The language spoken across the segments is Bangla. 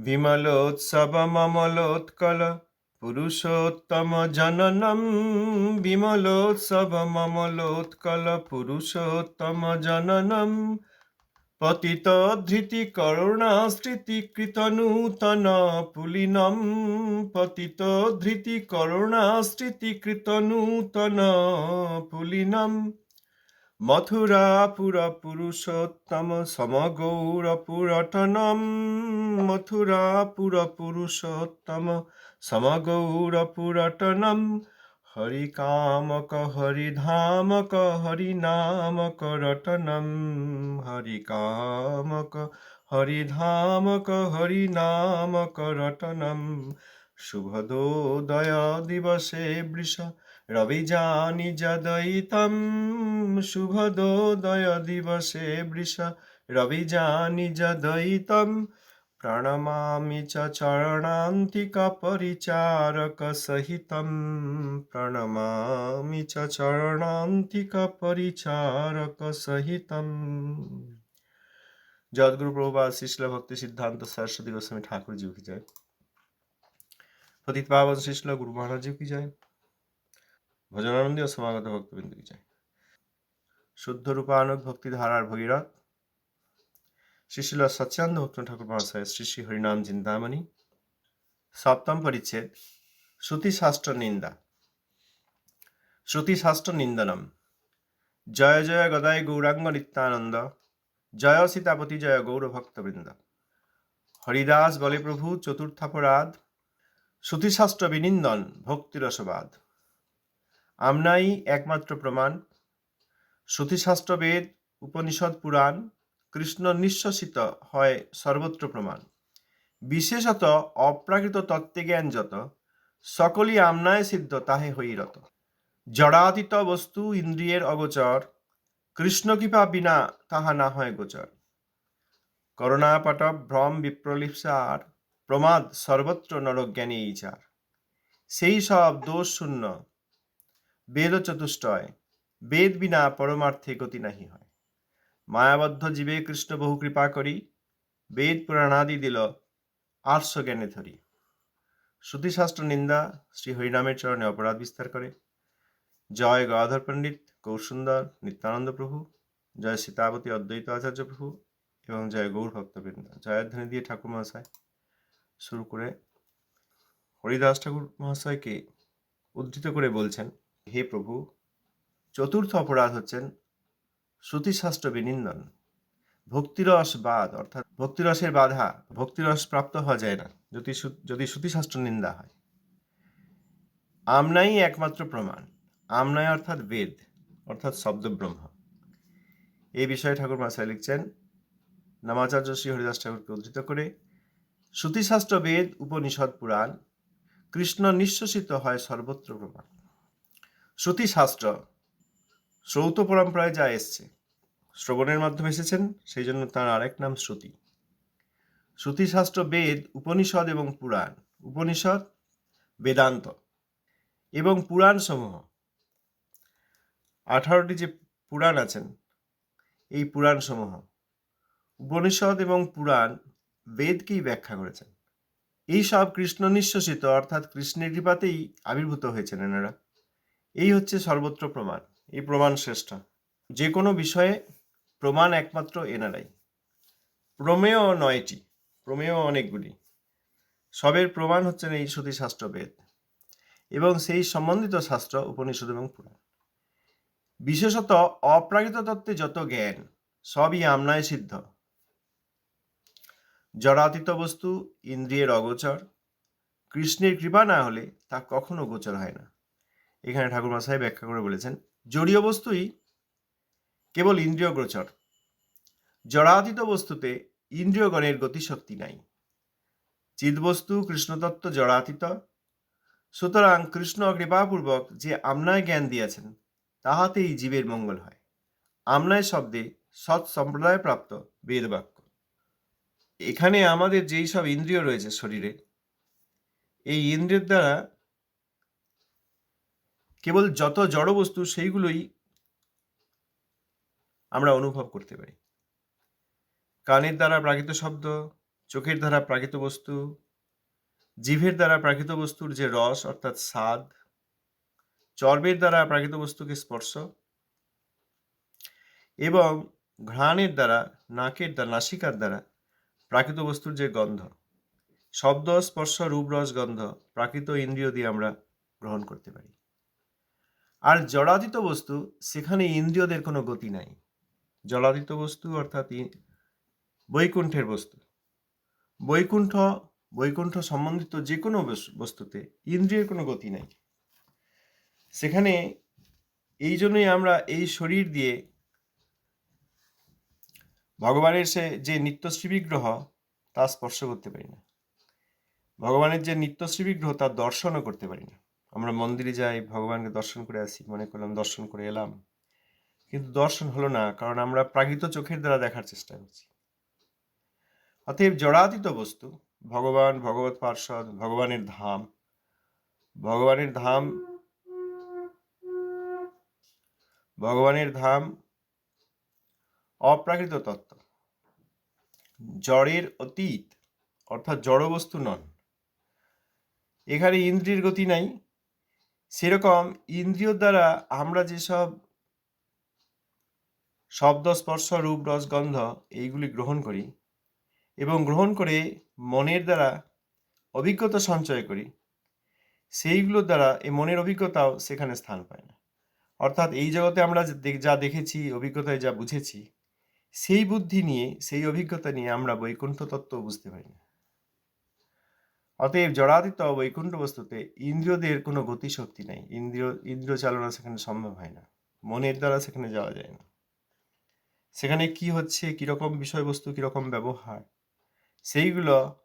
विमलोत्सवममलोत्कल पुरुषोत्तमजननं विमलोत्सवममलोत्कल पुरुषोत्तमजननं पतितधृतिकरुणाश्रितिकृतनूतन पुलिनं पतितधृतिकरुणाश्रितिकृतनूतन पुलिनम् মথুরাপুরপুরুষোত্তম সমগৌরপুরটনম মথুরাপুরপুরুষোত্তম সমগৌরপুরটনম হরিকামক হরিধামক হরিনামক রটনম। হরিকামক হরিধামক হরিনামক রটনম। শুভদোদয় দিবসে বৃষ রবিজানি যদয়িতম শুভদোদয় দিবসে বৃষ রবিজানি যদয়িতম প্রণমামি চ চরণান্তিক পরিচারক সহিতম প্রণমামি চ চরণান্তিক পরিচারক সহিতম জগদ্গুরু প্রভুপাদ শিশল ভক্তি সিদ্ধান্ত সরস্বতী গোস্বামী ঠাকুর जी की जय পতিত পাবন শিশল গুরু মহারাজ जी की जय ভজনানন্দী ও সমাগত ভক্তবৃন্দ কি চাই শুদ্ধ রূপানুগ ভক্তি ধারার ভগীরথ শ্রীশিল সচ্চানন্দ ভক্ত ঠাকুর মহাশয় শ্রী শ্রী হরিনাম চিন্তামণি সপ্তম পরিচ্ছেদ শ্রুতি শাস্ত্র নিন্দা শ্রুতি শাস্ত্র নিন্দনম, জয় জয় গদায় গৌরাঙ্গ নিত্যানন্দ, জয় সীতাপতি জয় গৌর ভক্তবৃন্দ, হরিদাস বলে প্রভু চতুর্থাপরাধ শ্রুতিশাস্ত্র বিনিন্দন ভক্তিরসবাদ। আমনাই একমাত্র প্রমাণ। শ্রুতিশাস্ত্রবেদ উপনিষদ পুরাণ, কৃষ্ণ নিঃশ্বাসিত হয় সর্বত্র প্রমাণ। বিশেষত অপ্রাকৃত তত্ত্বজ্ঞান যত, সকলই আমনায় সিদ্ধ তাহে হইরত জড়াতীত বস্তু ইন্দ্রিয়ের অগোচর, কৃষ্ণ কৃপা বিনা তাহা না হয় গোচর। করুণাপট ভ্রম বিপ্রলিপসার, প্রমাদ সর্বত্র নরজ্ঞানী ইচার সেই সব দোষ শূন্য বেদ চতুষ্টয়, বেদ বিনা পরমার্থে গতি নাহি হয়। মায়াবদ্ধ জীবে কৃষ্ণ বহু কৃপা করি, বেদ পুরাণাদি দিল আর্শ জ্ঞানে ধরি। শ্রুতিশাস্ত্র নিন্দা শ্রী হরিনামের চরণে অপরাধ বিস্তার করে। জয় গদাধর পণ্ডিত কৌসুন্দর নিত্যানন্দ প্রভু, জয় সীতাবতী অদ্বৈত আচার্য প্রভু এবং জয় গৌর ভক্তবৃন্দ। জয়ধ্বনি দিয়ে ঠাকুর মহাশয় শুরু করে হরিদাস ঠাকুর মহাশয়কে উদ্ধৃত করে বলছেন হে প্রভু, চতুর্থ অপরাধ হচ্ছেন শ্রুতিশাস্ত্র বিনিন্দন। ভক্তিরস বাদ, অর্থাৎ ভক্তিরসের বাধা, ভক্তিরস প্রাপ্ত হওয়া যায় না, যদি যদি শ্রুতিশাস্ত্র নিন্দা হয়। আমনাই একমাত্র প্রমাণ। আমনাই অর্থাৎ বেদ, অর্থাৎ শব্দব্রহ্ম। এই বিষয়ে ঠাকুর মাসায় লিখছেন, নামাচার্য শ্রী হরিদাস ঠাকুরকে উদ্ধৃত করে, শ্রুতিশাস্ত্র, বেদ, উপনিষদ, পুরাণ, কৃষ্ণ নিঃশ্বাসিত হয় সর্বত্র প্রমাণ। শ্রুতিশাস্ত্র শ্রৌত পরম্পরায় যা এসছে। শ্রবণের মাধ্যমে এসেছেন, সেই জন্য তার আরেক নাম শ্রুতি। শ্রুতিশাস্ত্র বেদ, উপনিষদ এবং পুরাণ। উপনিষদ, বেদান্ত এবং পুরাণ সমূহ আঠারোটি যে পুরাণ আছেন, এই পুরাণ সমূহ উপনিষদ এবং পুরাণ বেদকেই ব্যাখ্যা করেছেন। এই সব কৃষ্ণ নিঃশ্বাসিত অর্থাৎ কৃষ্ণের কৃপাতেই আবির্ভূত হয়েছেন এনারা। এই হচ্ছে সর্বত্র প্রমাণ, এই প্রমাণ শ্রেষ্ঠ। যে কোনো বিষয়ে প্রমাণ একমাত্র এনারাই। প্রমেয় নয়টি, প্রমেয় অনেকগুলি। সবের প্রমাণ হচ্ছেন এই শ্রুতি শাস্ত্র বেদ এবং সেই সম্বন্ধিত শাস্ত্র, উপনিষদ এবং পুরাণ। বিশেষত অপ্রাকৃত তত্ত্বে যত জ্ঞান, সবই আমনায় সিদ্ধ। জড়াতীত বস্তু, ইন্দ্রিয়ের অগোচর, কৃষ্ণের কৃপা না হলে তা কখনো গোচর হয় না। এখানে ঠাকুর মশাই ব্যাখ্যা করে বলেছেন, জড়ীয় বস্তুই কেবল ইন্দ্রিয় গোচর। জড়াতীত বস্তুতে ইন্দ্রিয়গণের গতিশক্তি নাই। চিদবস্তু কৃষ্ণতত্ত্ব জড়াতীত। সুতরাং কৃষ্ণ কৃপাপূর্বক যে আমনায় জ্ঞান দিয়েছেন, তাহাতেই জীবের মঙ্গল হয়। আমনায় শব্দে সৎ সম্প্রদায় প্রাপ্ত বেদবাক্য। এখানে আমাদের যেই সব ইন্দ্রিয় রয়েছে শরীরে, এই ইন্দ্রিয়ের দ্বারা কেবল যত জড় বস্তু সেইগুলোই আমরা অনুভব করতে পারি। কানের দ্বারা প্রাকৃত শব্দ, চোখের দ্বারা প্রাকৃত বস্তু, জিভের দ্বারা প্রাকৃত বস্তুর যে রস, অর্থাৎ স্বাদ, চর্বের দ্বারা প্রাকৃত বস্তুকে স্পর্শ, এবং ঘ্রাণের দ্বারা, নাকের দ্বারা, নাসিকার দ্বারা প্রাকৃত বস্তুর যে গন্ধ, শব্দ, স্পর্শ রূপরস গন্ধ, প্রাকৃত ইন্দ্রিয় দিয়ে আমরা গ্রহণ করতে পারি। আর জড়াদিত বস্তু, সেখানে ইন্দ্রিয়দের কোনো গতি নাই। জলাদিত বস্তু অর্থাৎ বৈকুণ্ঠের বস্তু। বৈকুণ্ঠ বৈকুণ্ঠ সম্বন্ধিত যে কোনো বস- বস্তুতে ইন্দ্রিয়ের কোনো গতি নাই। সেখানে এই জন্যই আমরা এই শরীর দিয়ে ভগবানের সে যে নিত্যশ্রী বিগ্রহ, তা স্পর্শ করতে পারি না। ভগবানের যে নিত্যশ্রী বিগ্রহ তার দর্শনও করতে পারি না। আমরা মন্দিরে যাই, ভগবানকে দর্শন করে আসি, মনে করলাম দর্শন করে এলাম। কিন্তু দর্শন হলো না, কারণ আমরা প্রাকৃত চোখের দ্বারা দেখার চেষ্টা করছি। অতএব জড়াতীত বস্তু, ভগবান ভগবত পার্ষদ, ভগবানের ধাম ভগবানের ধাম ভগবানের ধাম, অপ্রাকৃত তত্ত্ব। জড়ের অতীত, অর্থাৎ জড় বস্তু নন। এখানে ইন্দ্রিয়ের গতি নাই সেরকম ইন্দ্রিয় দ্বারা আমরা যেসব শব্দ, স্পর্শ, রূপ, রস, গন্ধ এইগুলি গ্রহণ করি এবং গ্রহণ করে মনের দ্বারা অভিজ্ঞতা সঞ্চয় করি সেইগুলোর দ্বারা এই মনের অভিজ্ঞতাও সেখানে স্থান পায় না। অর্থাৎ এই জগতে আমরা যে যা দেখেছি, অভিজ্ঞতায় যা বুঝেছি, সেই বুদ্ধি নিয়ে, সেই অভিজ্ঞতা নিয়ে আমরা বৈকুণ্ঠ তত্ত্ব বুঝতে পারি না। অতএব জড়াদিত বৈকুণ্ঠ বস্তুতে ইন্দ্রিয়দের কোনো গতিশক্তি নাই। ইন্দ্রিয় ইন্দ্রিয় চালনা সেখানে সম্ভব হয় না। মনের দ্বারা সেখানে যাওয়া যায় না। সেখানে কি হচ্ছে, কীরকম বিষয়বস্তু, কীরকম ব্যবহার, সেইগুলো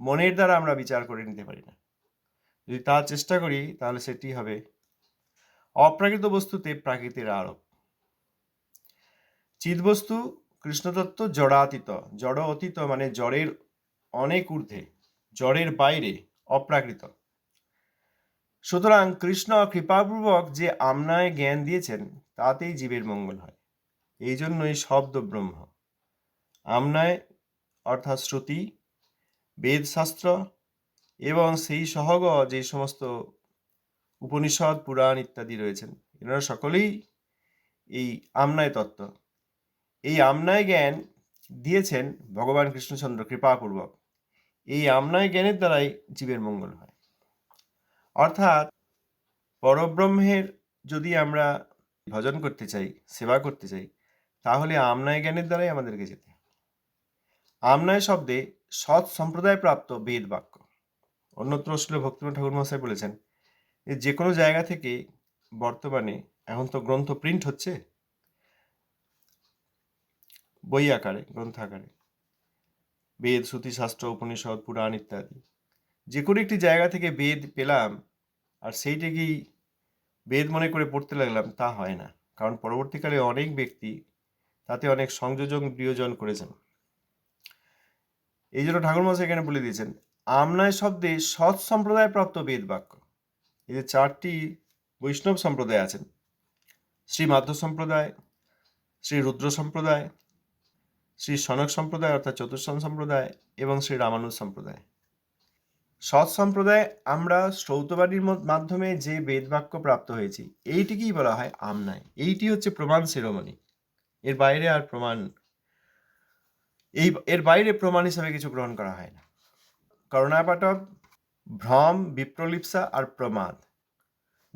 মনের দ্বারা আমরা বিচার করে নিতে পারি না। যদি তা চেষ্টা করি, তাহলে সেটি হবে অপ্রাকৃত বস্তুতে প্রাকৃতির আরোপ। চিদবস্তু কৃষ্ণতত্ত্ব, জড়াতীত। জড় অতীত মানে জড়ের অনেক ঊর্ধ্বে। জড়ের বাইরে, অপ্রাকৃত। সুতরাং কৃষ্ণ কৃপাপূর্বক যে আমনায় জ্ঞান দিয়েছেন, তাতেই জীবের মঙ্গল হয়। এই জন্যই শব্দ ব্রহ্ম আমনায় অর্থাৎ শ্রুতি, বেদশাস্ত্র এবং সেই সহগ যে সমস্ত উপনিষদ, পুরাণ ইত্যাদি রয়েছেন, এনারা সকলেই এই আমনায় তত্ত্ব। এই আমনায় জ্ঞান দিয়েছেন ভগবান কৃষ্ণচন্দ্র কৃপাপূর্বক। এই আমনায় জ্ঞানের দ্বারাই জীবের মঙ্গল হয়। অর্থাৎ পরব্রহ্মের যদি আমরা ভজন করতে চাই, সেবা করতে চাই, তাহলে আমনায় জ্ঞানের দ্বারাই আমাদেরকে যেতে। আমনায় শব্দে সৎ সম্প্রদায় প্রাপ্ত বেদ বাক্য। অন্যত্র শ্রীল ভক্তিনাথ ঠাকুর মহাশয় বলেছেন যে কোনো জায়গা থেকে বর্তমানে এখন তো গ্রন্থ প্রিন্ট হচ্ছে? বই আকারে গ্রন্থ আকারে বেদ শাস্ত্র, উপনিষদ, পুরাণ ইত্যাদি। যে কোনো একটি জায়গা থেকে বেদ পেলাম আর সেইটাকেই বেদ মনে করে পড়তে লাগলাম, তা হয় না। কারণ পরবর্তীকালে অনেক ব্যক্তি তাতে অনেক সংযোজন, বিয়োজন করেছেন। এই জন্য ঠাকুর ঠাকুরমশাই এখানে বলে দিয়েছেন আমনায় শব্দে সৎ সম্প্রদায় প্রাপ্ত বেদ বাক্য। এই যে চারটি বৈষ্ণব সম্প্রদায় আছেন, শ্রী মাধ্য সম্প্রদায়, শ্রী রুদ্র সম্প্রদায় শ্রী সনক সম্প্রদায় অর্থাৎ চতুর্সন সম্প্রদায় এবং শ্রী রামানুজ সম্প্রদায়। সৎ সম্প্রদায় আমরা শ্রৌতবাণীর মধ্য- মাধ্যমে যে বেদবাক্য প্রাপ্ত হয়েছি, এইটিকেই বলা হয় আমনায় এইটি হচ্ছে প্রমাণ শিরোমণি এর বাইরে আর প্রমাণ, এই, এর বাইরে প্রমাণ হিসাবে কিছু গ্রহণ করা হয় না। করুণাপাঠক, ভ্রম, বিপ্রলিপ্সা আর প্রমাদ।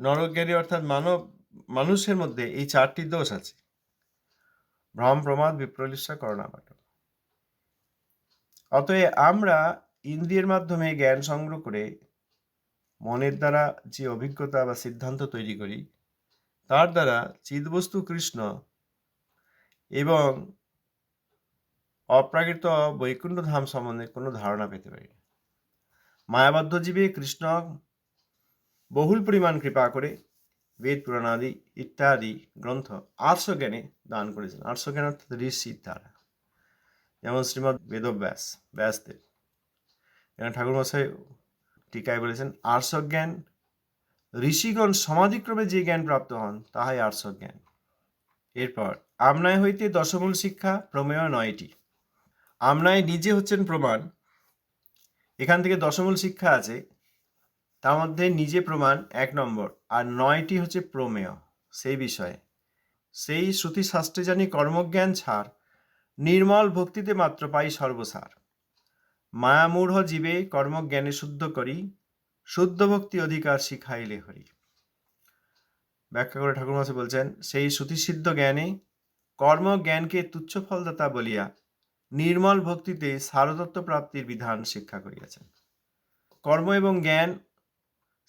নরজ্ঞানী অর্থাৎ মানব, মানুষের মধ্যে এই চারটি দোষ আছে। ভ্রম প্রমাদ বিপ্রলিপ্সা করুণাপাঠক। অতএব আমরা ইন্দ্রিয়ের মাধ্যমে জ্ঞান সংগ্রহ করে মনের দ্বারা যে অভিজ্ঞতা বা সিদ্ধান্ত তৈরি করি, তার দ্বারা চিদবস্তু কৃষ্ণ এবং অপ্রাকৃত বৈকুণ্ঠ ধাম সম্বন্ধে কোনো ধারণা পেতে পারি মায়াবদ্ধ জীবে কৃষ্ণ বহুল পরিমাণ কৃপা করে বেদ পুরাণাদি ইত্যাদি গ্রন্থ আর্ষ জ্ঞানে দান করেছেন। আর্ষ জ্ঞান অর্থাৎ ঋষি তারা। যেমন শ্রীমৎ বেদব্যাস, ব্যাসদেব। এখানে ঠাকুরমশাই টিকায় বলেছেন আর্ষ জ্ঞান ঋষিগণ সমাধিক্রমে যে জ্ঞান প্রাপ্ত হন, তাহাই আর্ষ জ্ঞান এরপর আমনায় হইতে দশমূল শিক্ষা, প্রমেয় নয়টি। আমনায় নিজে হচ্ছেন প্রমাণ। এখান থেকে দশমূল শিক্ষা আছে। তার মধ্যে নিজে প্রমাণ এক নম্বর, আর নয়টি হচ্ছে প্রমেয়, সেই বিষয়ে। সেই শ্রুতি শাস্ত্রে জানি কর্মজ্ঞান ছাড়, নির্মল ভক্তিতে মাত্র পাই সর্বসার। মায়ামূঢ় জীবে কর্মজ্ঞানে শুদ্ধ করি, শুদ্ধ ভক্তি অধিকার শিখাইলে হরি। ব্যাখ্যা করে ঠাকুরমাসে বলছেন, সেই শ্রুতিসিদ্ধ জ্ঞানে কর্মজ্ঞানকে তুচ্ছ ফলদাতা বলিয়া নির্মল ভক্তিতে সারদত্ত প্রাপ্তির বিধান শিক্ষা করিয়াছেন। কর্ম এবং জ্ঞান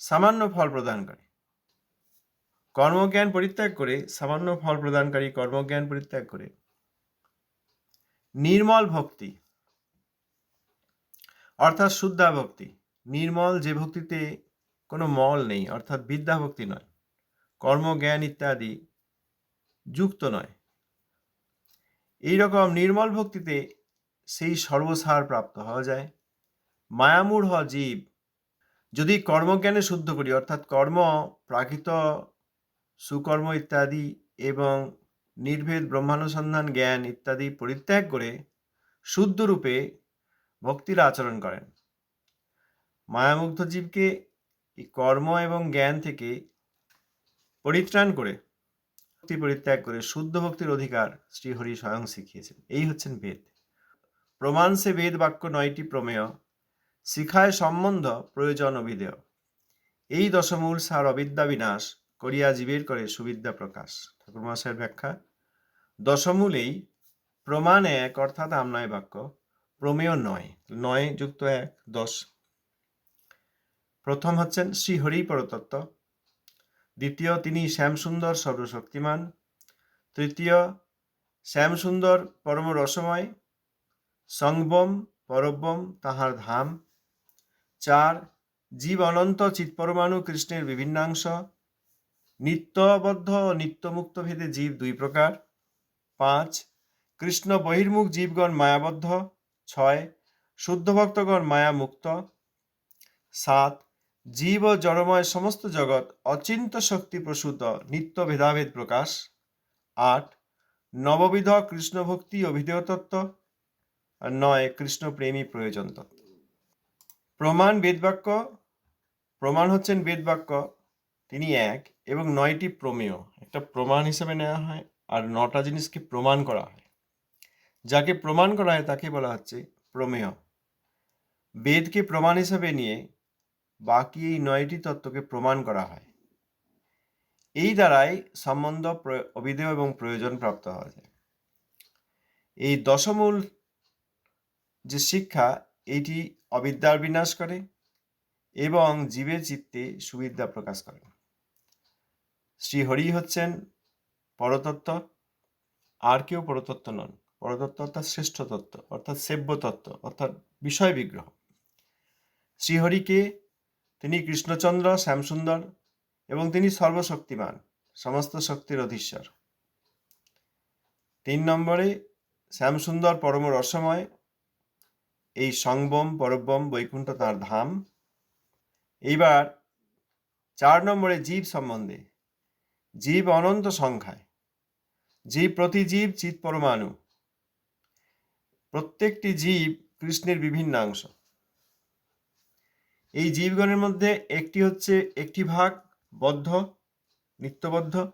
সামান্য ফল প্রদানকারী। কর্মজ্ঞান পরিত্যাগ করে সামান্য ফল প্রদানকারী কর্মজ্ঞান পরিত্যাগ করে। নির্মল ভক্তি। অর্থাৎ শুদ্ধা ভক্তি। নির্মল যে ভক্তিতে কোনো মল নেই, অর্থাৎ বিদ্যা ভক্তি নয়। কর্মজ্ঞান ইত্যাদি যুক্ত নয়। এই রকম নির্মল ভক্তিতে সেই সর্বসার প্রাপ্ত হওয়া যায়। মায়ামূঢ় জীব যদি কর্মজ্ঞানে শুদ্ধ করি, অর্থাৎ কর্ম, প্রাকৃত সুকর্ম ইত্যাদি এবং নির্ভেদ ব্রহ্মানুসন্ধান, জ্ঞান ইত্যাদি পরিত্যাগ করে শুদ্ধ রূপে ভক্তির আচরণ করেন। মায়ামুগ্ধ জীবকে কর্ম এবং জ্ঞান থেকে পরিত্রাণ করে, ভক্তি পরিত্যাগ করে শুদ্ধ ভক্তির অধিকার শ্রীহরি স্বয়ং শিখিয়েছেন। এই হচ্ছেন বেদ। প্রমাণ সে বেদ বাক্য নয়টি প্রমেয় শিখায় সম্বন্ধ প্রয়োজন অভিধেয়। এই দশমূল সার অবিদ্যা বিনাশ করিয়া জীবের করে সুবিদ্যা প্রকাশ। ঠাকুর মহাশয়ের ব্যাখ্যা, দশমূলেই প্রমাণ এক, অর্থাৎ আমনয় বাক্য, প্রমেয় নয় নয় যুক্ত এক, দশ। প্রথম হচ্ছেন শ্রীহরি পরতত্ত্ব। দ্বিতীয়, তিনি শ্যামসুন্দর সর্বশক্তিমান। তৃতীয়, শ্যামসুন্দর পরম রসময় সংবম পরব্যম তাহার ধাম। চার, জীব অনন্ত চিৎপরমাণু কৃষ্ণের বিভিন্নাংশ, নিত্যবদ্ধ ও নিত্যমুক্ত ভেদে জীব দুই প্রকার। পাঁচ, কৃষ্ণ বহির্মুখ জীবগণ মায়াবদ্ধ। ছয়, শুদ্ধ ভক্তগণ মায়া মুক্ত সাত, জীব ও জড়ময় সমস্ত জগৎ অচিন্ত শক্তি প্রসূত নিত্য ভেদাভেদ প্রকাশ। আট, নববিধ কৃষ্ণ ভক্তি অভিধেয় তত্ত্ব। আর নয় কৃষ্ণ প্রেমী প্রয়োজন তত্ত্ব। প্রমাণ বেদবাক্য, প্রমাণ হচ্ছেন বেদবাক্য, তিনি এক, এবং নয়টি প্রমেয়। একটা প্রমাণ হিসেবে নেওয়া হয় আর নটা জিনিসকে প্রমাণ করা হয়। যাকে প্রমাণ করা হয় তাকে বলা হচ্ছে প্রমেয়। বেদকে প্রমাণ হিসেবে নিয়ে বাকি এই নয়টি তত্ত্বকে প্রমাণ করা হয়। এই দ্বারাই সম্বন্ধ অভিধেয় এবং প্রয়োজন প্রাপ্ত হওয়া যায়। এই দশমূল যে শিক্ষা, এইটি অবিদ্যার বিনাশ করে এবং জীবের চিত্তে সুবিদ্যা প্রকাশ করে। শ্রীহরি হচ্ছেন পরতত্ত্ব, আর কেউ পরতত্ত্ব নন। পরতত্ত্ব অর্থাৎ শ্রেষ্ঠ তত্ত্ব, অর্থাৎ সেব্য তত্ত্ব অর্থাৎ বিষয় বিগ্রহ। শ্রীহরিকে তিনি কৃষ্ণচন্দ্র, শ্যামসুন্দর এবং তিনি সর্বশক্তিমান, সমস্ত শক্তির অধীশ্বর। তিন নম্বরে শ্যামসুন্দর পরম রসময় এই সংবম পরব্বম বৈকুণ্ঠ তাঁর ধাম। এইবার চার নম্বরে জীব সম্বন্ধে। জীব অনন্ত সংখ্যায়। জীব প্রতি জীব চিৎ পরমাণু। প্রত্যেকটি জীব কৃষ্ণের বিভিন্নাংশ এই জীবগণের মধ্যে একটি হচ্ছে একটি ভাগ বদ্ধ, নিত্যবদ্ধ,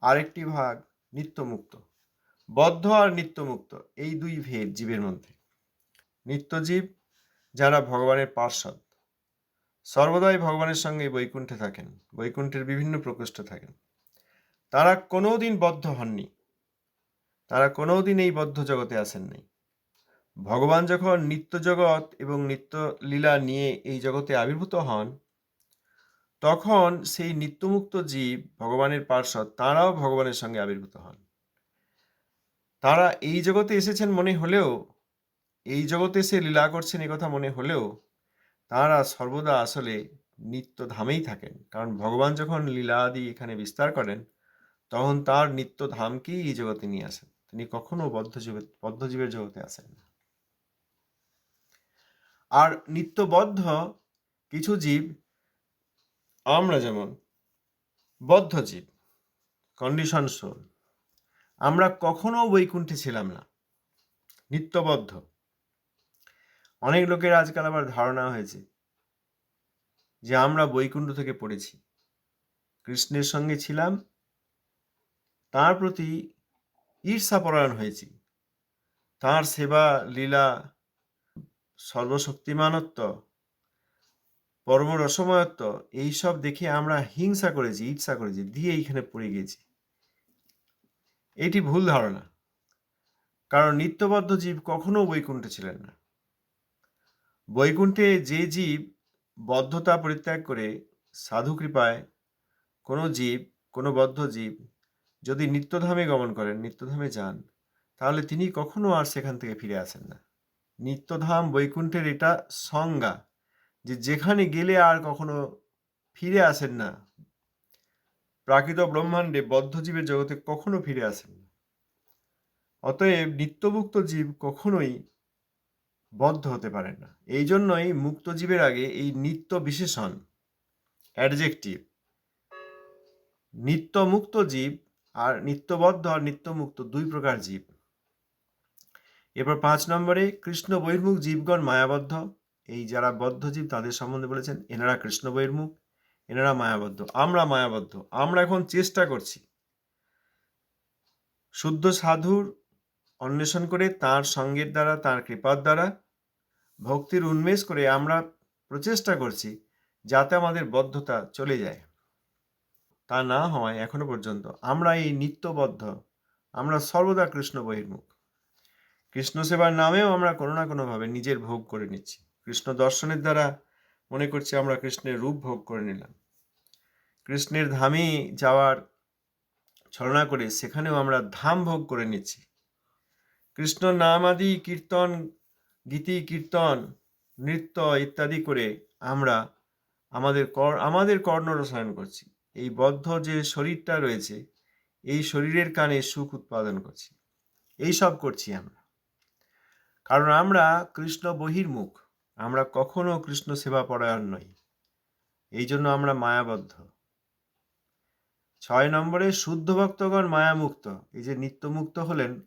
আরেকটি ভাগ নিত্যমুক্ত। বদ্ধ আর নিত্যমুক্ত, এই দুই ভেদ জীবের মধ্যে। নিত্যজীব যারা ভগবানের পার্ষদ সর্বদাই ভগবানের সঙ্গে বৈকুণ্ঠে থাকেন, বৈকুণ্ঠের বিভিন্ন প্রকোষ্ঠে থাকেন। তারা কোনোদিন বদ্ধ হননি। তারা কোনোদিন এই বদ্ধ জগতে আসেন নাই। ভগবান যখন নিত্য জগৎ এবং নিত্য লীলা নিয়ে এই জগতে আবির্ভূত হন, তখন সেই নিত্যমুক্ত জীব ভগবানের পার্শ্বদ, তাঁরাও ভগবানের সঙ্গে আবির্ভূত হন। তারা এই জগতে এসেছেন মনে হলেও এই জগতে সে লীলা করছেন কথা মনে হলেও তাঁরা সর্বদা আসলে নিত্য ধামেই থাকেন। কারণ ভগবান যখন লীলা আদি এখানে বিস্তার করেন, তখন তার নিত্য ধামকেই এই জগতে নিয়ে আসেন। তিনি কখনো বদ্ধজীবে বদ্ধজীবের জগতে আসেন না। আর নিত্যবদ্ধ কিছু জীব, আমরা যেমন বদ্ধ জীব কন্ডিশন সোল আমরা কখনো বৈকুণ্ঠে ছিলাম না। নিত্যবদ্ধ। অনেক লোকের আজকাল আবার ধারণা হয়েছে যে আমরা বৈকুণ্ঠ থেকে পড়েছি। কৃষ্ণের সঙ্গে ছিলাম, তার প্রতি ঈর্ষাপরায়ণ হয়েছি। তার সেবা, লীলা, সর্বশক্তিমানত্ব পরম রসময়ত্ব এইসব দেখে আমরা হিংসা করেছি, ঈর্ষা করেছি, দিয়ে এইখানে পড়ে গেছি এটি ভুল ধারণা। কারণ নিত্যবদ্ধ জীব কখনো বৈকুণ্ঠে ছিলেন না। বৈকুণ্ঠে যে জীব বদ্ধতা পরিত্যাগ করে সাধু কৃপায়, কোনো জীব, কোনো বদ্ধ জীব যদি নিত্যধামে গমন করেন, নিত্যধামে যান, তাহলে তিনি কখনো আর সেখান থেকে ফিরে আসেন না। নিত্যধাম বৈকুণ্ঠের এটা সংজ্ঞা যে যেখানে গেলে আর কখনো ফিরে আসেন না। প্রাকৃত ব্রহ্মাণ্ডে বদ্ধজীবের জগতে কখনো ফিরে আসেন না। অতএব নিত্যভুক্ত জীব কখনোই বদ্ধ হতে পারেন না। এই জন্যই মুক্ত জীবের আগে এই নিত্য বিশেষণ অ্যাডজেক্টিভ নিত্য মুক্ত জীব আর নিত্যবদ্ধ আর নিত্যমুক্ত দুই প্রকার জীব। এরপর পাঁচ নম্বরে, কৃষ্ণ বহির্মুখ জীবগণ মায়াবদ্ধ। এই যারা বদ্ধ জীব, তাদের সম্বন্ধে বলেছেন, এনারা কৃষ্ণ বহির্মুখ, এনারা মায়াবদ্ধ। আমরা মায়াবদ্ধ, আমরা এখন চেষ্টা করছি। শুদ্ধ সাধুর অন্বেষণ করে তার সঙ্গের দ্বারা, তার কৃপার দ্বারা, ভক্তির উন্মেষ করে আমরা প্রচেষ্টা করছি যাতে আমাদের বদ্ধতা চলে যায়। তা না হওয়ায় এখনও পর্যন্ত আমরা এই নিত্যবদ্ধ, আমরা সর্বদা কৃষ্ণ বহির্মুখ। কৃষ্ণ সেবার নামেও আমরা কোনো না কোনোভাবে নিজের ভোগ করে নিচ্ছি। কৃষ্ণ দর্শনের দ্বারা মনে করছি আমরা কৃষ্ণের রূপ ভোগ করে নিলাম। কৃষ্ণের ধামে যাওয়ার ছলনা করে সেখানেও আমরা ধাম ভোগ করে নিচ্ছি। কৃষ্ণ নাম আদি কীর্তন, গীতি কীর্তন, নৃত্য ইত্যাদি করে আমরা আমাদের কর, আমাদের কর্ণ রসায়ন করছি। এই বদ্ধ যে শরীরটা রয়েছে, এই শরীরের কানে সুখ উৎপাদন করছি। এই সব করছি আমরা। কারণ আমরা কৃষ্ণ বহির্মুখ, আমরা কখনো কৃষ্ণ সেবা পরায়ণ নই। এই জন্য আমরা মায়াবদ্ধ। ছয় নম্বরে শুদ্ধ ভক্তগণ মায়ামুক্ত। এই যে নিত্যমুক্ত হলেন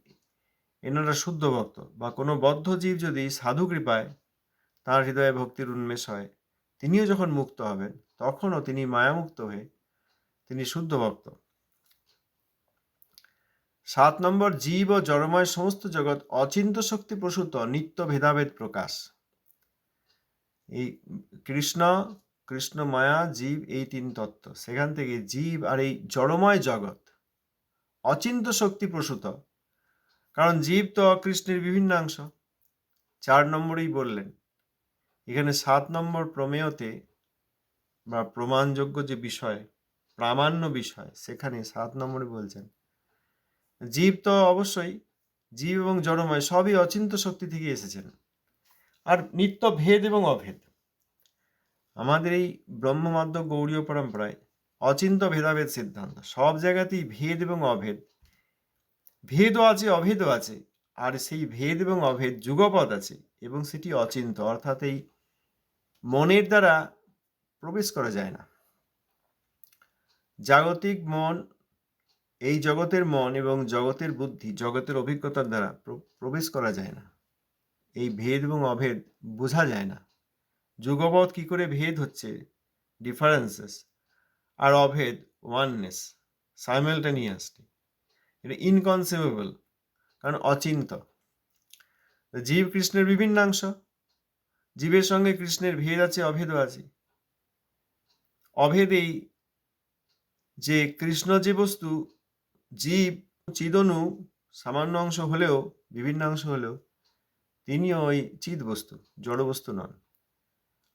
এনারা শুদ্ধ ভক্ত বা কোনো বদ্ধ জীব যদি সাধু কৃপায় তার হৃদয়ে ভক্তির উন্মেষ হয়, তিনিও যখন মুক্ত হবেন, তখনও তিনি মায়ামুক্ত হয়ে তিনি শুদ্ধ ভক্ত। সাত নম্বর, জীব ও জড়ময় সমস্ত জগৎ অচিন্ত শক্তি প্রসূত নিত্য ভেদাভেদ প্রকাশ। এই কৃষ্ণ কৃষ্ণ মায়া, জীব এই তিন তত্ত্ব। সেখান থেকে জীব আর এই জড়ময় জগৎ অচিন্ত শক্তি প্রসূত কারণ জীব তো কৃষ্ণের বিভিন্নাংশ চার নম্বরেই বললেন, এখানে সাত নম্বর প্রমেয়তে বা প্রমাণযোগ্য যে বিষয়, প্রামাণ্য বিষয়, সেখানে সাত নম্বরে বলছেন, জীব তো অবশ্যই জীব এবং জড়ময় সবই অচিন্ত শক্তি থেকে এসেছেন। আর নিত্য ভেদ এবং অভেদ। আমাদের এই ব্রহ্মমাদ্য গৌরীয় পরম্পরায় অচিন্ত ভেদাভেদ সিদ্ধান্ত, সব জায়গাতেই ভেদ এবং অভেদ। ভেদও আছে, অভেদও আছে। আর সেই ভেদ এবং অভেদ যুগপদ আছে এবং সেটি অচিন্ত। অর্থাৎ এই মনের দ্বারা প্রবেশ করা যায় না। জাগতিক মন, এই জগতের মন এবং জগতের বুদ্ধি, জগতের অভিজ্ঞতার দ্বারা প্রবেশ করা যায় না। এই ভেদ এবং অভেদ বোঝা যায় না। যুগপৎ কি করে ভেদ হচ্ছে? ডিফারেন্সেস আর অভেদ ওয়াননেস সাইমেলটেনিয়াসলি এটা ইনকনসেভেবল কারণ অচিন্ত। জীব কৃষ্ণের বিভিন্নাংশ, জীবের সঙ্গে কৃষ্ণের ভেদ আছে অভেদও আছে। অভেদেই যে কৃষ্ণ যে বস্তু, জীব চিদনু সামান্য অংশ হলেও বিভিন্ন অংশ হলেও, তিনিও ওই চিদ বস্তু, জড় বস্তু নন।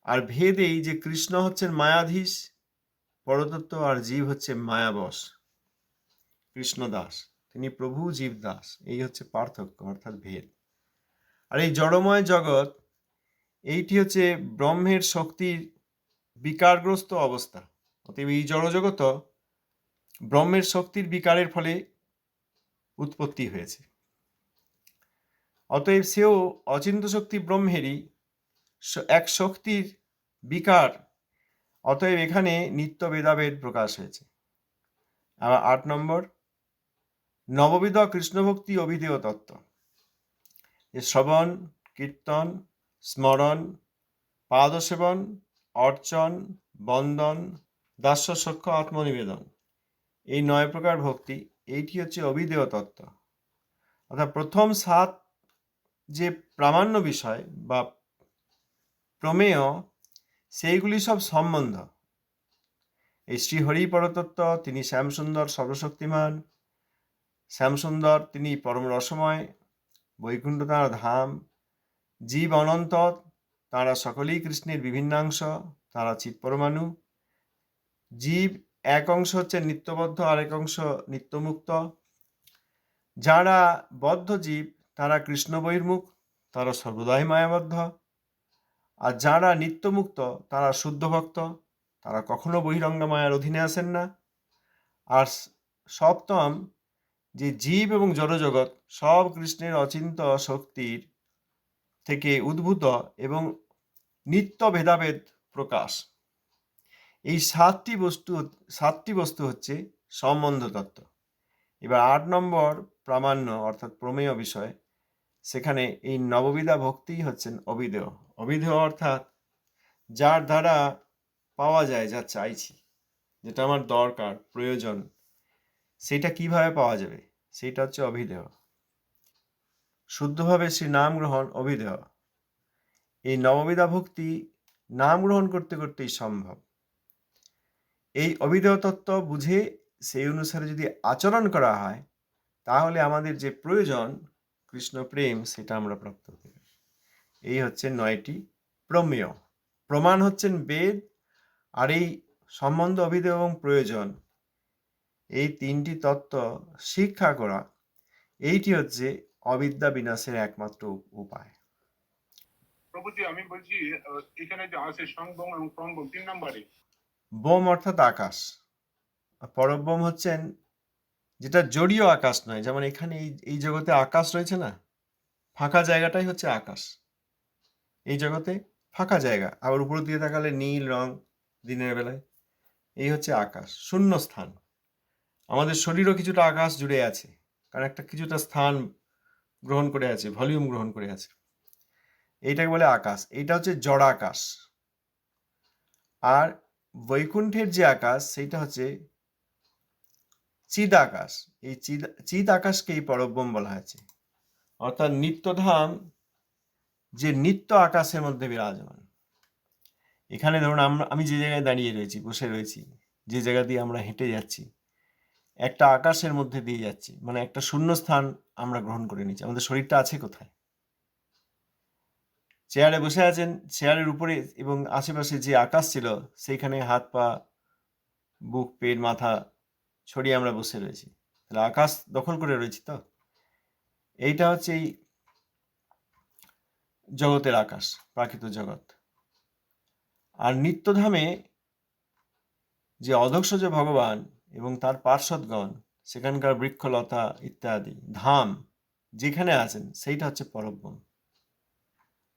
আর ভেদেই যে কৃষ্ণ হচ্ছেন মায়াধীশ, পরতত্ত্ব আর জীব হচ্ছে মায়াবশ কৃষ্ণ দাস তিনি প্রভু জীব দাস এই হচ্ছে পার্থক্য, অর্থাৎ ভেদ। আর এই জড়ময় জগৎ, এইটি হচ্ছে ব্রহ্মের শক্তির বিকারগ্রস্ত অবস্থা। অতএব এই জড়জগৎ ব্রহ্মের শক্তির বিকারের ফলে উৎপত্তি হয়েছে। অতএব সেও অচিন্ত শক্তি ব্রহ্মেরই এক শক্তির বিকার। অতএব এখানে নিত্য ভেদাভেদ প্রকাশ হয়েছে। আবার আট নম্বর নববিধ কৃষ্ণভক্তি অভিধেয় তত্ত্ব। যে শ্রবণ, কীর্তন, স্মরণ, পাদসেবন, অর্চন, বন্দন, দাস্য সক্ষ আত্মনিবেদন। এই নয় প্রকার ভক্তি, এইটি হচ্ছে অভিধেয় তত্ত্ব। অর্থাৎ প্রথম সাত যে প্রামাণ্য বিষয় বা প্রমেয়, সেইগুলি সব সম্বন্ধ। এই শ্রীহরি পরতত্ত্ব তিনি শ্যামসুন্দর সর্বশক্তিমান শ্যামসুন্দর, তিনি পরম রসময়, বৈকুণ্ঠ তাঁর ধাম, জীব অনন্ত, তাঁরা সকলেই কৃষ্ণের বিভিন্নাংশ, তাঁরা চিৎপরমাণু জীব এক অংশ হচ্ছে নিত্যবদ্ধ, আরেক অংশ নিত্যমুক্ত। যারা বদ্ধ জীব, তারা কৃষ্ণ বহির্মুখ, তারা সর্বদাই মায়াবদ্ধ। আর যারা নিত্যমুক্ত, তারা শুদ্ধ ভক্ত, তারা কখনো বহিরঙ্গা মায়ার অধীনে আসেন না। আর সপ্তম যে জীব এবং জড়জগৎ সব কৃষ্ণের অচিন্ত শক্তির থেকে উদ্ভূত এবং নিত্য ভেদাভেদ প্রকাশ। এই সাতটি বস্তু সাতটি বস্তু হচ্ছে সম্বন্ধ তত্ত্ব। এবার আট নম্বর প্রামাণ্য অর্থাৎ প্রমেয় বিষয়, সেখানে এই নববিধা ভক্তিই হচ্ছেন অবিধেয়। অবিধেয় অর্থাৎ যার দ্বারা পাওয়া যায়, যা চাইছি, যেটা আমার দরকার, প্রয়োজন সেটা কীভাবে পাওয়া যাবে? সেটা হচ্ছে অভিধেয়। শুদ্ধভাবে শ্রী নাম গ্রহণ অভিধেয়। এই নববিধা ভক্তি নাম গ্রহণ করতে করতেই সম্ভব। এই অভিধেয় তত্ত্ব বুঝে সেই অনুসারে যদি আচরণ করা হয়, তাহলে আমাদের যে প্রয়োজন, কৃষ্ণ প্রেম, সেটা আমরা প্রাপ্ত পারি। এই হচ্ছে নয়টি প্রমেয়। প্রমাণ হচ্ছেন বেদ আর এই সম্বন্ধ অভিধেয় এবং প্রয়োজন এই তিনটি তত্ত্ব শিক্ষা করা এইটি হচ্ছে অবিদ্যা বিনাশের একমাত্র উপায়। প্রভুজি আমি বলছি এখানে যে আছে সংবম এবং প্রঙ্গম তিন নম্বরে। বোম অর্থাৎ আকাশ। পরব্যোম হচ্ছেন যেটা জড়ীয় আকাশ নয় যেমন এখানে এই এই জগতে আকাশ রয়েছে না ফাঁকা জায়গাটাই হচ্ছে আকাশ। এই জগতে ফাঁকা জায়গা আবার উপর দিয়ে তাকালে নীল রং দিনের বেলায়। এই হচ্ছে আকাশ শূন্য স্থান আমাদের শরীরও কিছুটা আকাশ জুড়ে আছে, কারণ একটা কিছুটা স্থান গ্রহণ করে আছে, ভলিউম গ্রহণ করে আছে। এইটাকে বলে আকাশ, এইটা হচ্ছে জড় আকাশ। আর বৈকুণ্ঠের যে আকাশ, সেইটা হচ্ছে চিদ আকাশ। এই চিদ চিদ আকাশকেই পরব্রহ্ম বলা হয়েছে। অর্থাৎ নিত্যধাম যে নিত্য আকাশের মধ্যে বিরাজমান। এখানে ধরুন আমরা আমি যে জায়গায় দাঁড়িয়ে রয়েছি, বসে রয়েছি, যে জায়গা দিয়ে আমরা হেঁটে যাচ্ছি একটা আকাশের মধ্যে দিয়ে যাচ্ছি। মানে একটা শূন্য স্থান আমরা গ্রহণ করে নিচ্ছি। আমাদের শরীরটা আছে কোথায়? চেয়ারে বসে আছেন চেয়ারের উপরে এবং আশেপাশে যে আকাশ ছিল, সেইখানে হাত, পা, বুক, পেট, মাথা ছড়িয়ে আমরা বসে রয়েছি। তাহলে আকাশ দখল করে রয়েছি তো? এইটা হচ্ছে এই জগতের আকাশ, প্রাকৃত জগৎ। আর নিত্যধামে যে অধক্ষ যে ভগবান এবং তার পার্শ্বদগণ, সেখানকার বৃক্ষলতা ইত্যাদি, ধাম যেখানে আছেন, সেইটা হচ্ছে পরব্রহ্ম।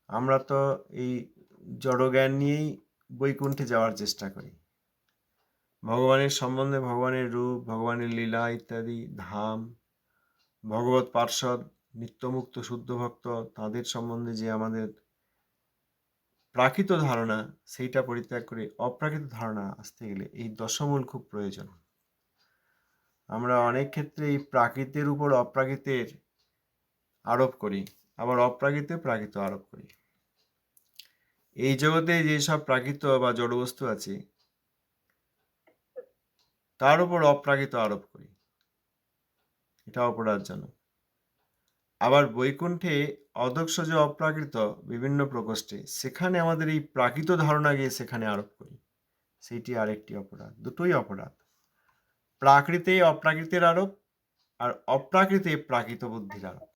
আমরা তো এই জড়জ্ঞান নিয়েই বৈকুণ্ঠে যাওয়ার চেষ্টা করি। ভগবানের সম্বন্ধে ভগবানের রূপ, ভগবানের লীলা ইত্যাদি, ধাম ভগবত পার্ষদ নিত্যমুক্ত শুদ্ধ ভক্ত, তাদের সম্বন্ধে যে আমাদের প্রাকৃত ধারণা, সেইটা পরিত্যাগ করে অপ্রাকৃত ধারণা আসতে গেলে এই দশমূল খুব প্রয়োজন। আমরা অনেক ক্ষেত্রে এই প্রাকৃতের উপর অপ্রাকৃতের আরোপ করি, আবার অপ্রাকৃতে প্রাকৃত আরোপ করি। এই জগতে যেসব প্রাকৃত বা জড়বস্তু আছে, তার উপর অপ্রাকৃত আরোপ করি। এটা অপরাধজনক। আবার বৈকুণ্ঠে অদক্ষ যে অপ্রাকৃত বিভিন্ন প্রকোষ্ঠে, সেখানে আমাদের এই প্রাকৃত ধারণা গিয়ে সেখানে আরোপ করি। সেইটি আরেকটি অপরাধ, দুটোই অপরাধ। প্রাকৃতে অপ্রাকৃতের আরোপ আর অপ্রাকৃতে প্রাকৃত বুদ্ধির আরোপ